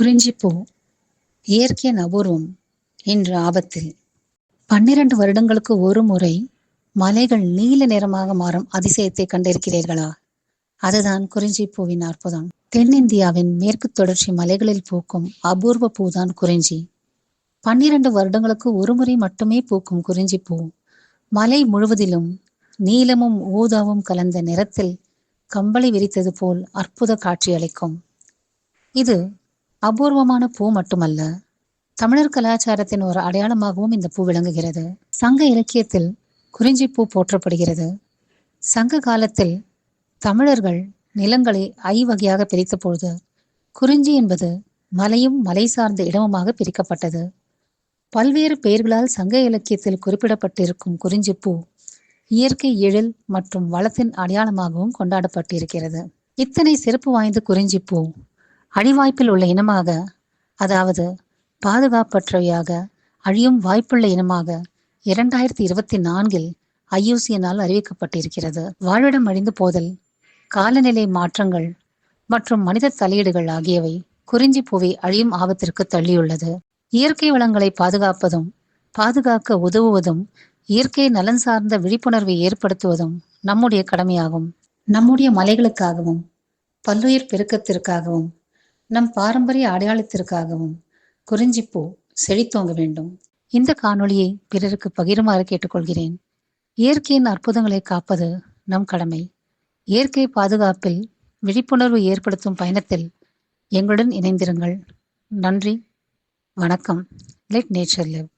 குறிஞ்சிப்பூ இயற்கையின் அபூர்வம் இன்று ஆபத்தில். பன்னிரண்டு வருடங்களுக்கு ஒரு முறை மலைகள் நீல நிறமாக மாறும் அதிசயத்தை கண்டிருக்கிறீர்களா? அதுதான் குறிஞ்சிப்பூவின் அற்புதம். தென்னிந்தியாவின் மேற்கு தொடர்ச்சி மலைகளில் பூக்கும் அபூர்வ பூதான் குறிஞ்சி. பன்னிரண்டு வருடங்களுக்கு ஒரு முறை மட்டுமே பூக்கும் குறிஞ்சிப்பூ. மலை முழுவதிலும் நீலமும் ஊதாவும் கலந்த நிறத்தில் கம்பளி விரித்தது போல் அற்புத காட்சி அளிக்கும். இது அபூர்வமான பூ மட்டுமல்ல தமிழர் கலாச்சாரத்தின் ஒரு அடையாளமாகவும் இந்த பூ விளங்குகிறது. சங்க இலக்கியத்தில் குறிஞ்சி பூ போற்றப்படுகிறது. சங்க காலத்தில் தமிழர்கள் நிலங்களை ஐவகையாக பிரித்த பொழுது குறிஞ்சி என்பது மலையும் மலை சார்ந்த இடமுமாக பிரிக்கப்பட்டது. பல்வேறு பெயர்களால் சங்க இலக்கியத்தில் குறிப்பிடப்பட்டிருக்கும் குறிஞ்சி பூ இயற்கை எழில் மற்றும் வளத்தின் அடையாளமாகவும் கொண்டாடப்பட்டிருக்கிறது. இத்தனை சிறப்பு வாய்ந்த குறிஞ்சி பூ அழிவாய்ப்பில் உள்ள இனமாக அதாவது பாதுகாப்பற்றவையாக அழியும் வாய்ப்புள்ள இனமாக இரண்டாயிரத்தி இருபத்தி நான்கில் ஐயூசியனால் அறிவிக்கப்பட்டிருக்கிறது. வாழ்விடம் அழிந்து போதல் காலநிலை மாற்றங்கள் மற்றும் மனித தலையீடுகள் ஆகியவை குறிஞ்சி பூவை அழியும் ஆபத்திற்கு தள்ளியுள்ளது. இயற்கை வளங்களை பாதுகாப்பதும் பாதுகாக்க உதவுவதும் இயற்கை நலன் சார்ந்த விழிப்புணர்வை ஏற்படுத்துவதும் நம்முடைய கடமையாகும். நம்முடைய மலைகளுக்காகவும் பல்லுயிர் பெருக்கத்திற்காகவும் நம் பாரம்பரிய அடையாளத்திற்காகவும் குறிஞ்சிப்பூ செழித்தோங்க வேண்டும். இந்த காணொளியை பிறருக்கு பகிருமாறு கேட்டுக்கொள்கிறேன். இயற்கையின் அற்புதங்களை காப்பது நம் கடமை. இயற்கை பாதுகாப்பில் விழிப்புணர்வு ஏற்படுத்தும் பயணத்தில் எங்களுடன் இணைந்திருங்கள். நன்றி. வணக்கம். Let nature live